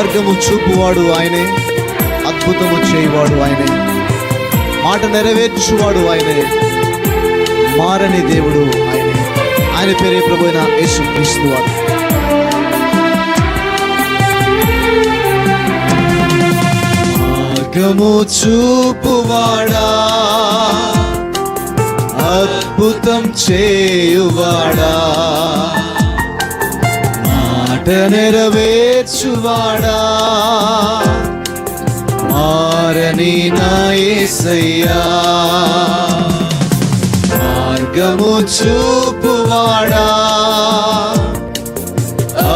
మార్గము చూపువాడు ఆయనే. అద్భుతము చేయవాడు ఆయనే. మాట నెరవేర్చువాడు ఆయనే. మారని దేవుడు ఆయనే. ఆయన పేరే ప్రభు అయిన యేసు క్రీస్తు వాడు మార్గము చూపువాడా. అద్భుతం చేయువాడా. మాట నెరవేర్చువాడా? మారని నాయసయ్యా మార్గము చూపువాడా?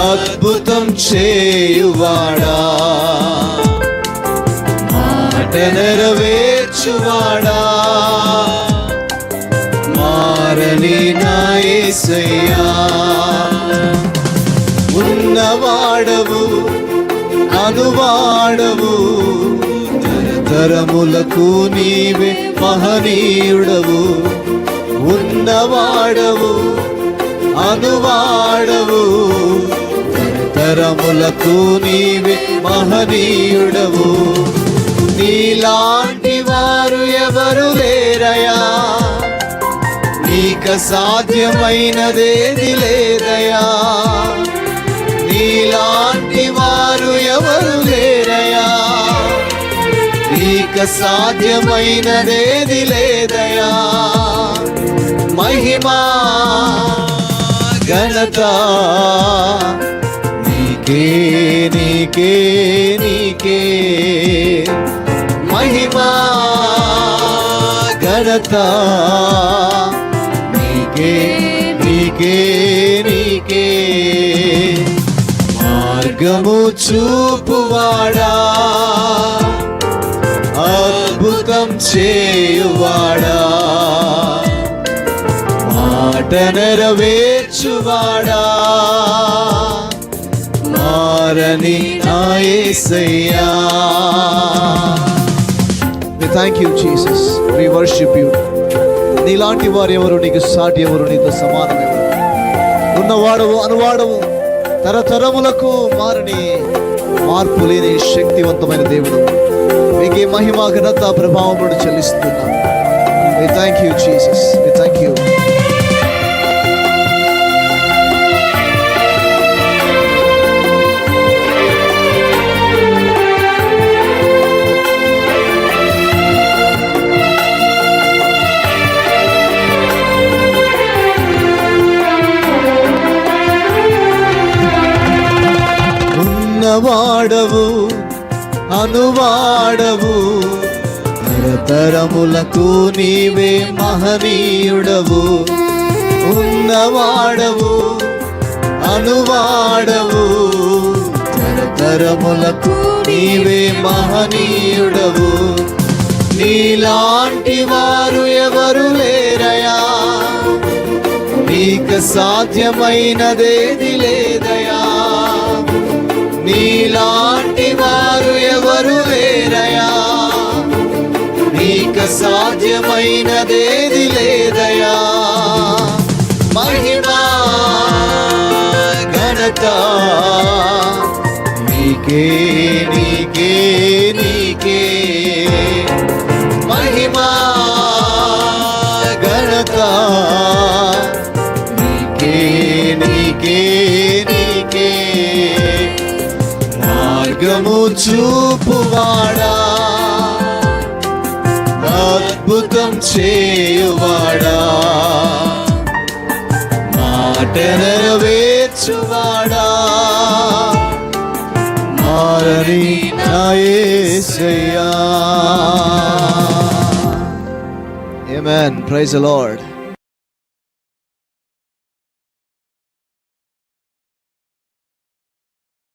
అద్భుతం చేయువాడా? మాట నెరవేర్చువాడా? మారని నాయసయ్యా అనువాడవు తరములకు నీవే మహనీయుడవు. ఉన్నవాడవు అనువాడవు తరములకు నీవే మహనీయుడవు. నీలాంటి వారు ఎవరు లేరయా? నీక సాధ్యమైనదేది లేదయా? నీలాంటి వారు ఎవరు లేరయా నీక సాధ్యమైనదేది లేదయా మహిమా ఘనత నీకే నీకే నీకే. మహిమా ఘనత నీకే నీకే నీకే. మార్గము చూపువాడా? అద్భుతం చేయువాడా? మాట నెరవేర్చువాడా? మారని నాయసయ్యా thank you Jesus we worship you నీలాంటి వారు ఎవరు నీకు సాటి ఎవరు నీతో సమానం ఎవరు ఉన్నవాడవు అనువాడవు. తరతరములకు మారని మార్పు లేని శక్తివంతమైన దేవుడు. మీకు మహిమ ఘనత ప్రభావం చెల్లిస్తున్నాం. థ్యాంక్ యూ జీసస్ వాడవు అనువాడవు. తరతరములకు నీవే మహనీయుడవు. ఉన్నవాడవు అనువాడవు. తరతరములకు నీవే మహనీయుడవు. నీలాంటి వారు ఎవరు లేరయా? నీకు సాధ్యమైనదేది లేదయా? నీలాంటి వారు ఎవరు లేరయా? నీక సాధ్యమైనదేది లేదయా? మహిమా ఘనత నీకే నీకే నీకే. మహిమా ఘనత నీకే నీకే. నీకే మార్గము చూపువాడా అద్భుతం చేయువాడా మాట నెరవేర్చువాడా మారని నాయసయ్యా Amen. Praise the Lord.